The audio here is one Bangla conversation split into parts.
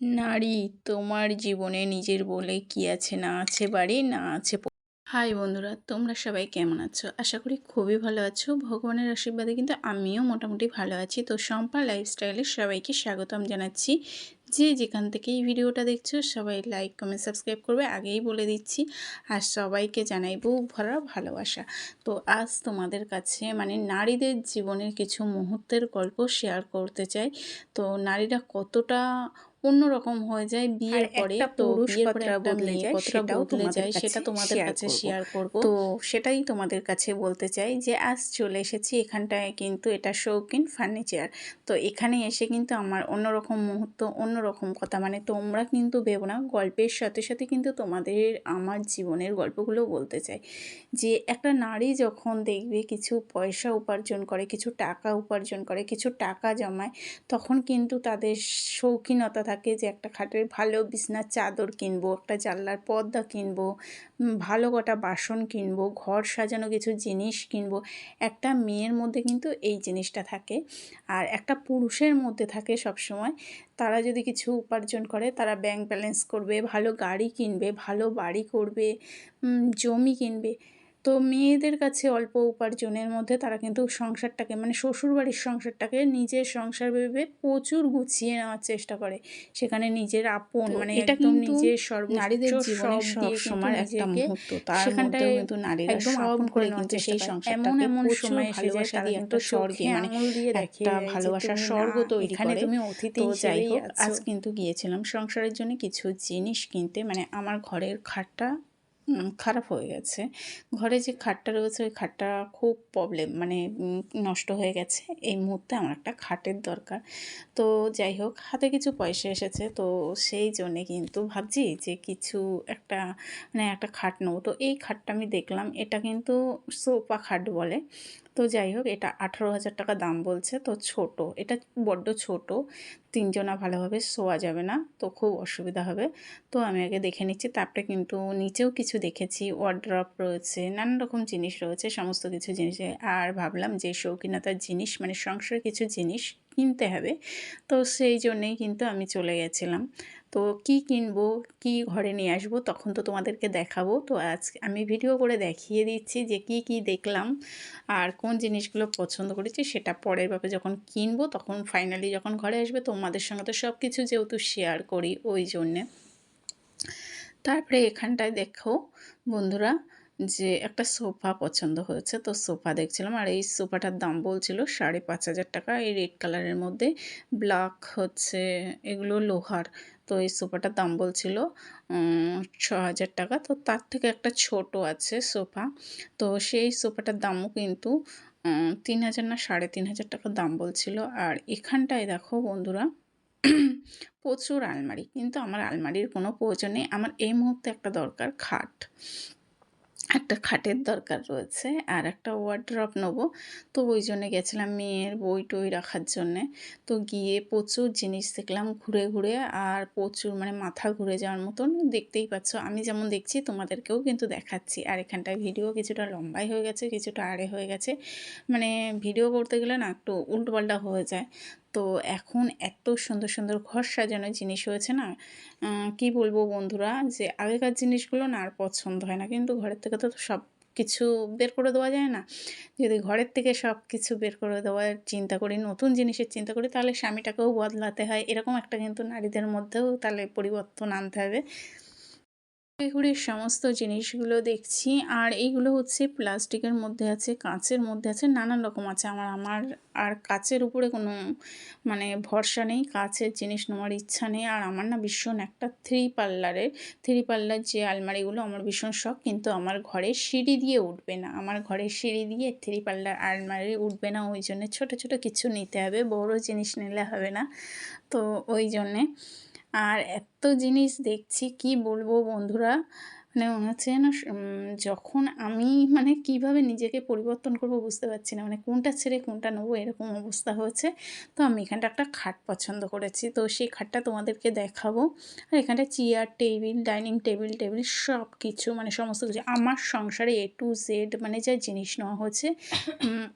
নারী, তোমার জীবনে নিজের বলে কি আছে, না আছে বাড়ি, না আছে হাই বন্ধুরা, তোমরা সবাই কেমন আছো? আশা করি খুবই ভালো আছো। ভগবানের আশীর্বাদে কিন্তু আমিও মোটামুটি ভালো আছি। তো শম্পা লাইফস্টাইলে সবাইকে স্বাগতম জানাচ্ছি। যে যেখান থেকে এই ভিডিওটা দেখছ, সবাই লাইক কমেন্ট সাবস্ক্রাইব করবে, আগেই বলে দিচ্ছি। আর সবাইকে জানাই বুক ভরা ভালোবাসা। তো আজ তোমাদের কাছে মানে নারীদের জীবনের কিছু মুহূর্তের গল্প শেয়ার করতে চাই। তো নারীরা কতটা অন্যরকম হয়ে যায় বিয়ের পরে। তো বিয়ের পরে একটা মেয়ে কতটা সেটাও বদলে যায় সেটা তোমাদের কাছে শেয়ার করব। তো সেটাই তোমাদের কাছে বলতে চাই যে আজ চলে এসেছি এখানটায় কিন্তু এটা শৌখিন ফার্নিচার তো এখানে এসে কিন্তু আমার অন্যরকম মুহূর্ত অন্যরকম কথা। মানে তোমরা কিন্তু ভেবো না গল্পের সাথে সাথে কিন্তু তোমাদের আমার জীবনের গল্পগুলো বলতে চাই। যে একটা নারী যখন দেখবে কিছু পয়সা উপার্জন করে কিছু টাকা উপার্জন করে কিছু টাকা জমায় তখন কিন্তু তাদের শৌখিনতা থাকে যে একটা খাটের ভালো বিছনার চাদর কিনবো, একটা জানলার পর্দা কিনবো ভালো কটা বাসন কিনবো, ঘর সাজানো কিছু জিনিস কিনবো। একটা মেয়ের মধ্যে কিন্তু এই জিনিসটা থাকে। আর একটা পুরুষের মধ্যে থাকে সবসময়। তারা যদি কিছু উপার্জন করে, তারা ব্যাংক ব্যালেন্স করবে, ভালো গাড়ি কিনবে, ভালো বাড়ি করবে জমি কিনবে। তো মেয়েদের কাছে অল্প উপার্জনের মধ্যে তারা কিন্তু সংসারটাকে মানে শ্বশুরবাড়ির সংসারটাকে নিজের সংসার ভেবে প্রচুর গুছিয়ে নেওয়ার চেষ্টা করে। সেখানে নিজের আপন মানে কিন্তু নিজের নারীদের জীবনে সব সময় একটা মুহূর্ত। তার সেখানটায় কিন্তু নারীরা একদম আপন করে কিন্তু সেই সংসারটাকে এমন এমন সময় এসে যায় তারা কিন্তু স্বর্গে মানে একটা ভালোবাসার স্বর্গ তৈরি এখানে তুমি অতিথি তো যাই হোক আজ কিন্তু গিয়েছিলাম সংসারের জন্য কিছু জিনিস কিনতে মানে আমার ঘরের খাটটা খারাপ হয়ে গেছে। ঘরে যে খাটটা রয়েছে, ওই খাটটা খুব প্রবলেম মানে নষ্ট হয়ে গেছে। এই মুহূর্তে আমার একটা খাটের দরকার। তো যাই হোক, হাতে কিছু পয়সা এসেছে, তো সেই জন্যে কিন্তু ভাবছি যে কিছু একটা মানে একটা খাট নেব। তো এই খাটটা আমি দেখলাম, এটা কিন্তু সোফা খাট বলে। তো যাই হোক, এটা আঠারো হাজার টাকা দাম বলছে। তো ছোট, এটা বড্ড ছোট। তিনজনা ভালোভাবে শোয়া যাবে না, তো খুব অসুবিধা হবে। তো আমি আগে দেখে নিচ্ছি, তারপরে কিন্তু নিচেও কিছু দেখেছি ওয়ার্ড্রপ রয়েছে, নানান রকম জিনিস রয়েছে, সমস্ত কিছু জিনিস। আর ভাবলাম যে শৌখিনতার জিনিস মানে সংসারের কিছু জিনিস কিনতে হবে। তো সেই জন্যেই কিন্তু আমি চলে গেছিলাম। তো কি কিনবো, কি ঘরে নিয়ে আসব তখন তো তোমাদেরকে দেখাবো। তো আজ আমি ভিডিও করে দেখিয়ে দিচ্ছি যে কি কি দেখলাম আর কোন জিনিসগুলো পছন্দ করেছি সেটা পরের ভাবে যখন কিনবো তখন ফাইনালি যখন ঘরে আসবে তোমাদের সঙ্গে তো সব কিছু যেহেতু শেয়ার করি ওই জন্যে। তারপরে এখানটায় দেখো বন্ধুরা যে একটা সোফা পছন্দ হয়েছে, তো সোফা দেখছিলাম। আর এই সোফাটার দাম বলছিল সাড়ে পাঁচ হাজার টাকা। এই রেড কালারের মধ্যে ব্ল্যাক হচ্ছে, এগুলো লোহার। তো এই সোফাটার দাম বলছিল ছ হাজার টাকা। তো তার থেকে একটা ছোট আছে সোফা। তো সেই সোফাটার দামও কিন্তু তিন হাজার না সাড়ে তিন হাজার টাকা দাম বলছিল। আর এখানটায় দেখো বন্ধুরা, প্রচুর আলমারি। কিন্তু আমার আলমারির কোনো প্রয়োজন নেই। আমার এই মুহূর্তে একটা দরকার খাট। একটা খাটের দরকার রয়েছে আর একটা ওয়ার্ড্রপ নেব। তো ওই জন্যে গেছিলাম মেয়ের বই টই রাখার জন্যে। তো গিয়ে প্রচুর জিনিস দেখলাম ঘুরে ঘুরে আর প্রচুর মানে মাথা ঘুরে যাওয়ার মতন দেখতেই পাচ্ছ। আমি যেমন দেখছি তোমাদেরকেও কিন্তু দেখাচ্ছি। আর এখানটায় ভিডিও কিছুটা লম্বাই হয়ে গেছে, কিছুটা আড়ে হয়ে গেছে। মানে ভিডিও করতে গেলে না একটু উল্টোপাল্টা হয়ে যায়। তো এখন এত সুন্দর সুন্দর ঘর সাজানোর জিনিস হয়েছে না? কি বলব বন্ধুরা? যে আগেকার জিনিসগুলো না আর পছন্দ হয় না। কিন্তু ঘরের থেকে তো সব কিছু বের করে দেওয়া যায় না। যদি ঘরের থেকে সব কিছু বের করে দেওয়ার চিন্তা করি, নতুন জিনিসের চিন্তা করি, তাহলে স্বামীটাকেও বদলাতে হয়। এরকম একটা কিন্তু নারীদের মধ্যেও তাহলে পরিবর্তন আনতে হবে। ঘুরে সমস্ত জিনিসগুলো দেখছি, আর এইগুলো হচ্ছে প্লাস্টিকের মধ্যে আছে, কাঁচের মধ্যে আছে, নানান রকম আছে। আমার আমার আর কাচের উপরে কোনো মানে ভরসা নেই, কাচের জিনিস নেওয়ার ইচ্ছা নেই। আর আমার না ভীষণ একটা থ্রি পার্লারের, থ্রি পার্লার যে আলমারিগুলো, আমার ভীষণ শখ। কিন্তু আমার ঘরে সিঁড়ি দিয়ে উঠবে না। আমার ঘরে সিঁড়ি দিয়ে থ্রি পার্লার আলমারি উঠবে না, ওই জন্য ছোটো ছোটো কিছু নিতে হবে, বড় জিনিস নিলে হবে না। তো ওই জন্যে আর এত জিনিস দেখছি কি বলব বন্ধুরা? মানে মনে হচ্ছে যেন যখন আমি মানে কীভাবে নিজেকে পরিবর্তন করব বুঝতে পারছি না। মানে কোনটা ছেড়ে কোনটা নেব এরকম অবস্থা হয়েছে। তো আমি এখানটা একটা খাট পছন্দ করেছি। তো সেই খাটটা তোমাদেরকে দেখাবো। আর এখানটায় chair, table, dining table table সব কিছু মানে সমস্ত কিছু আমার সংসারে এ টু জেড মানে যা জিনিস নেওয়া হয়েছে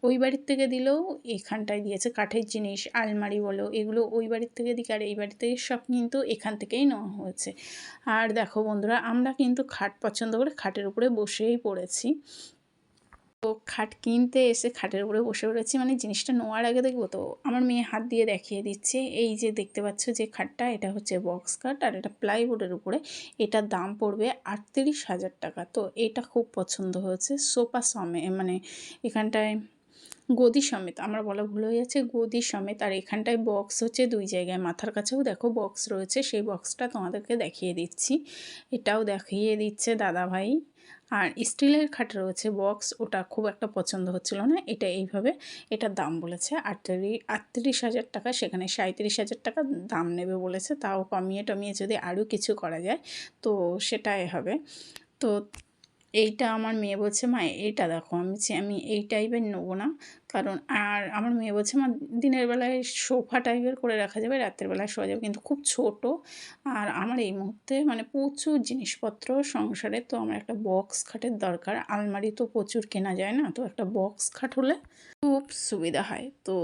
ওই বাড়ির থেকে দিলেও এখানটায় দিয়েছে। কাঠের জিনিস, আলমারি বলো এগুলো ওই বাড়ির থেকে দিক আর এই বাড়ি থেকে সব কিন্তু এখান থেকেই নেওয়া হয়েছে। আর দেখো বন্ধুরা আমরা কিন্তু খাট পছন্দ করে খাটের উপরে বসেই পড়েছি। তো খাট কিনতে এসে খাটের উপরে বসে পড়েছি। মানে জিনিসটা নেওয়ার আগে দেখব তো, আমার মেয়ে হাত দিয়ে দেখিয়ে দিচ্ছে। এই যে দেখতে পাচ্ছ যে খাটটা, এটা হচ্ছে বক্স খাট আর এটা প্লাইউডের উপরে। এটার দাম পড়বে আটত্রিশ হাজার টাকা। তো এটা খুব পছন্দ হয়েছে। সোফা সমে মানে এখানটায় গদি সমেত, আমার বলা ভুল হয়ে যাচ্ছে গদি সমেত। আর এখানটায় বক্স হচ্ছে দুই জায়গায়, মাথার কাছেও দেখো বক্স রয়েছে, সেই বক্সটা তোমাদেরকে দেখিয়ে দিচ্ছি। এটাও দেখিয়ে দিচ্ছে দাদা ভাই আর স্টিলের খাট রয়েছে বক্স ওটা খুব একটা পছন্দ হচ্ছিল না, এটা এইভাবে, এটার দাম বলেছে আটত্রিশ আটত্রিশ হাজার টাকা, সেখানে সাঁত্রিশ হাজার টাকা দাম নেবে বলেছে, তাও কমিয়ে টমিয়ে যদি আরও কিছু করা যায়, তো সেটাই হবে। তো এইটা আমার মেয়ে বলছে, মা, এইটা দেখো, আমি আমি এই টাইপের নেব না। কারণ, আর আমার মেয়ে বলছে, মা, দিনের বেলায় সোফা টাইপের করে রাখা যাবে, রাতের বেলায় শোয়া যাবে। কিন্তু খুব ছোট, আর আমার এই মুহূর্তে মানে প্রচুর জিনিসপত্র সংসারে, তো আমার একটা বক্স খাটের দরকার। আলমারি তো প্রচুর কেনা যায় না, তো একটা বক্স খাট হলে খুব সুবিধা হয়। তো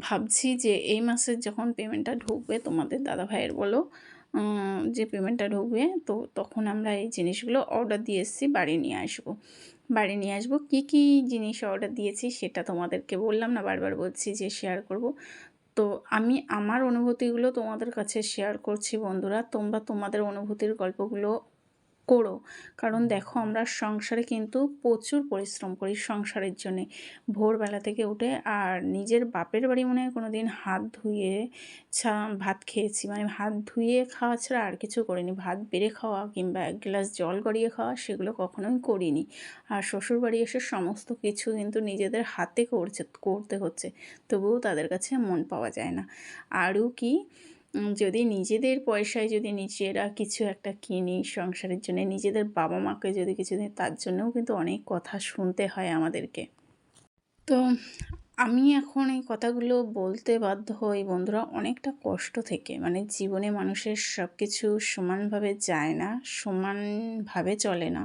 ভাবছি যে এই মাসের যখন পেমেন্টটা ঢুকবে, তোমাদের দাদা ভাইয়ের বলো। যে পেমেন্টটা ঢুকবে, তো তখন আমরা এই জিনিসগুলো অর্ডার দিয়ে এসেছি, বাড়ি নিয়ে আসব। বাড়ি নিয়ে আসব, কী কী জিনিস অর্ডার দিয়েছি সেটা তোমাদেরকে বললাম না, বারবার বলছি যে শেয়ার করব। তো আমি আমার অনুভূতিগুলো তোমাদের কাছে শেয়ার করছি বন্ধুরা, তোমরা তোমাদের অনুভূতির গল্পগুলো করো। কারণ দেখো আমরা সংসারে কিন্তু প্রচুর পরিশ্রম করি সংসারের জন্যে। ভোরবেলা থেকে উঠে আর নিজের বাপের বাড়ি মনে হয় কোনো দিন হাত ধুয়ে ছা ভাত খেয়েছি। মানে হাত ধুয়ে খাওয়া ছাড়া আর কিছু করিনি। ভাত বেড়ে খাওয়া কিংবা এক গ্লাস জল গড়িয়ে খাওয়া সেগুলো কখনোই করিনি। আর শ্বশুরবাড়ি এসে সমস্ত কিছু কিন্তু নিজেদের হাতে করছে করতে হচ্ছে। তবুও তাদের কাছে মন পাওয়া যায় না। আরও কি? যদি নিজেদের পয়সায় যদি নিজেরা কিছু একটা কিনি সংসারের জন্য, নিজেদের বাবা মাকে যদি কিছু দিই তার জন্যও কিন্তু অনেক কথা শুনতে হয় আমাদেরকে। তো আমি এখন এই কথাগুলো বলতে বাধ্য হই বন্ধুরা অনেকটা কষ্ট থেকে। মানে জীবনে মানুষের সব কিছু সমানভাবে যায় না, সমানভাবে চলে না।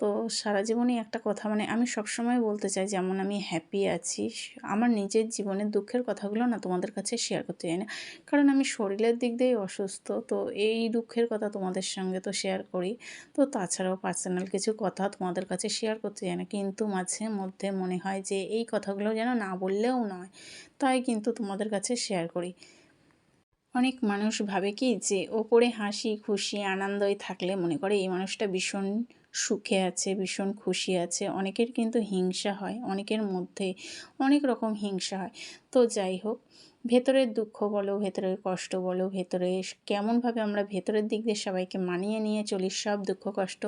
তো সারা জীবনই একটা কথা মানে আমি সবসময় বলতে চাই যেমন আমি হ্যাপি আছি, আমার নিজের জীবনের দুঃখের কথাগুলো না তোমাদের কাছে শেয়ার করতে চাই না। কারণ আমি শরীরের দিক দিয়েই অসুস্থ, তো এই দুঃখের কথা তোমাদের সঙ্গে তো শেয়ার করি। তো তাছাড়াও পার্সোনাল কিছু কথা তোমাদের কাছে শেয়ার করতে চাই না। কিন্তু মাঝে মধ্যে মনে হয় যে এই কথাগুলো যেন না বললেও নয়। তাই কিন্তু তোমাদের কাছে শেয়ার করি। অনেক মানুষ ভাবে কি যে, ওপরে হাসি, খুশি, আনন্দই থাকলে মনে করে এই মানুষটা ভীষণ সুখে আছে, ভীষণ খুশি আছে। অনেকের কিন্তু হিংসা হয়, অনেকের মধ্যে অনেক রকম হিংসা হয়। তো যাই হোক ভেতরের দুঃখ বলো, ভেতরের কষ্ট বলো, ভেতরে কেমনভাবে আমরা ভেতরের দিক দিয়ে সবাইকে মানিয়ে নিয়ে চলি, সব দুঃখ, কষ্ট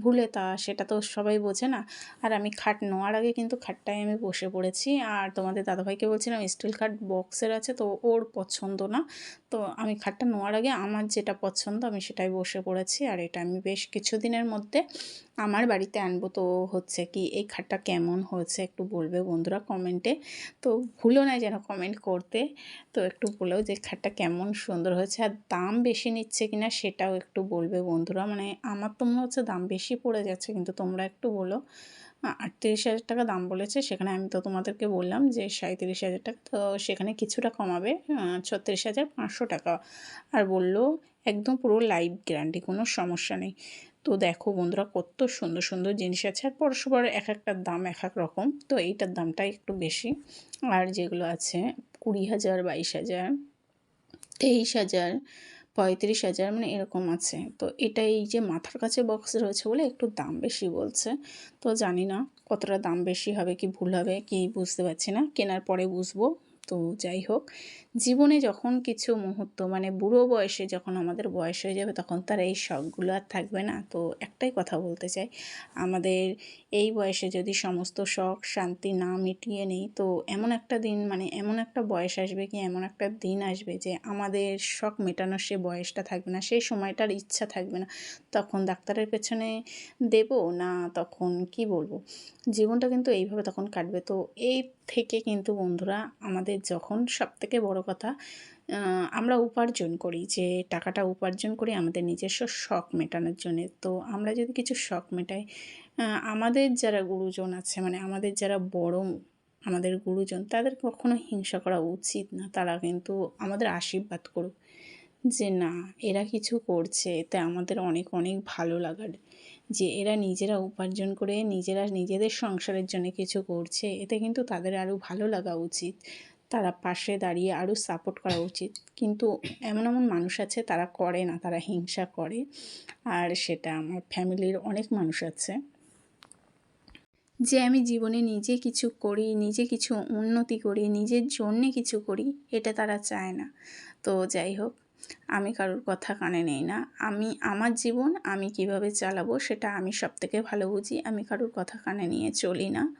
ভুলে তা, সেটা তো সবাই বোঝে না। আর আমি খাট নেওয়ার আগে কিন্তু খাটটায় আমি বসে পড়েছি। আর তোমাদের দাদাভাইকে বলছিলাম, স্টিল খাট বক্সের আছে, তো ওর পছন্দ না। তো আমি খাটটা নেওয়ার আগে আমার যেটা পছন্দ, আমি সেটাই বসে পড়েছি। আর এটা আমি বেশ কিছুদিনের মধ্যে আমার বাড়িতে আনব। তো হচ্ছে কি, এই খাটটা কেমন হয়েছে একটু বলবে বন্ধুরা কমেন্টে। তো ভুলো না যেন কমেন্ট করতে। তো একটু বলেও যে খাটটা কেমন সুন্দর হয়েছে আর দাম বেশি নিচ্ছে কিনা সেটাও একটু বলবে বন্ধুরা। মানে আমার তো মনে হচ্ছে দাম বেশি পড়ে যাচ্ছে কিন্তু তোমরা একটু বলো। আটত্রিশ হাজার টাকা দাম বলেছে, সেখানে আমি তো তোমাদেরকে বললাম যে সাঁত্রিশ হাজার টাকা, তো সেখানে কিছুটা কমাবে ছত্রিশ হাজার পাঁচশো টাকা। আর বলল একদম পুরো লাইভ গ্যারান্টি, কোনো সমস্যা নেই। তো দেখো বন্ধুরা কত সুন্দর সুন্দর জিনিস আছে, আর পরস্পর এক একটার দাম এক এক রকম, তো এইটার দামটা একটু বেশি। আর যেগুলো আছে কুড়ি হাজার, বাইশ হাজার, তেইশ হাজার, পঁয়ত্রিশ হাজার মানে এরকম আছে। তো এটা এই যে মাথার কাছে বক্স রয়েছে বলে একটু দাম বেশি বলছে। তো জানি না কতটা দাম বেশি হবে, কি ভুল হবে, কি বুঝতে পারছি না। কেনার পরে বুঝব। তো যাই হোক জীবনে যখন কিছু মুহূর্ত মানে বুড়ো বয়সে যখন আমাদের বয়স হয়ে যাবে, তখন তার এই শখগুলো আর থাকবে না। তো একটাই কথা বলতে চাই, আমাদের এই বয়সে যদি সমস্ত শখ শান্তি না মিটিয়ে নেই, তো এমন একটা দিন মানে এমন একটা বয়স আসবে কি, এমন একটা দিন আসবে যে আমাদের শখ মেটানোর সে বয়সটা থাকবে না, সেই সময়টার ইচ্ছা থাকবে না। তখন ডাক্তারের পেছনে দেব না তখন কি বলব? জীবনটা কিন্তু এইভাবে তখন কাটবে। তো এই থেকে কিন্তু বন্ধুরা, আমাদের যখন সবথেকে বড় কথা আমরা উপার্জন করি, যে টাকাটা উপার্জন করি আমাদের নিজস্ব শখ মেটানোর জন্যে। তো আমরা যদি কিছু শখ মেটাই আমাদের যারা গুরুজন আছে মানে আমাদের যারা বড়, আমাদের গুরুজন, তাদের কখনো হিংসা করা উচিত না। তারা কিন্তু আমাদের আশীর্বাদ করুক, যে না, এরা কিছু করছে, এতে আমাদের অনেক অনেক ভালো লাগার। যে এরা নিজেরা উপার্জন করে, নিজেরা নিজেদের সংসারের জন্য কিছু করছে, এতে কিন্তু তাদের আরও ভালো লাগা উচিত। তারা পাশে দাঁড়িয়ে আরও সাপোর্ট করা উচিত। কিন্তু এমন এমন মানুষ আছে, তারা করে না, তারা হিংসা করে। আর সেটা আমার ফ্যামিলির অনেক মানুষ আছে। যে আমি জীবনে নিজে কিছু করি, নিজে কিছু উন্নতি করি, নিজের জন্যে কিছু করি, এটা তারা চায় না। তো যাই হোক, আমি কারোর কথা কানে নেই না। আমি, আমার জীবন আমি কীভাবে চালাবো, সেটা আমি সব থেকে ভালো বুঝি। আমি কারোর কথা কানে নিয়ে চলি না।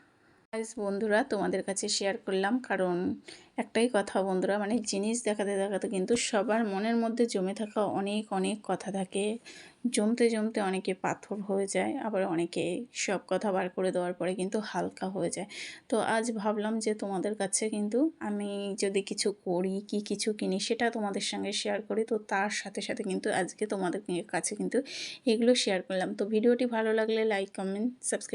গাইস বন্ধুরা, তোমাদের কাছে শেয়ার করলাম। কারণ একটাই কথা বন্ধুরা মানে জিনিস দেখাতে দেখাতে কিন্তু সবার মনের মধ্যে জমে থাকা অনেক অনেক কথা থাকে। জমতে জমতে অনেকে পাথর হয়ে যায়, আবার অনেকে সব কথা বার করে দেওয়ার পরে কিন্তু হালকা হয়ে যায়। তো আজ ভাবলাম যে তোমাদের কাছে কিন্তু আমি যদি কিছু করি, কি কিছু কিনি, সেটা তোমাদের সঙ্গে শেয়ার করি। তো তার সাথে সাথে কিন্তু আজকে তোমাদের কাছে কিন্তু এগুলো শেয়ার করলাম। তো ভিডিওটি ভালো লাগলে লাইক কমেন্ট সাবস্ক্রাইব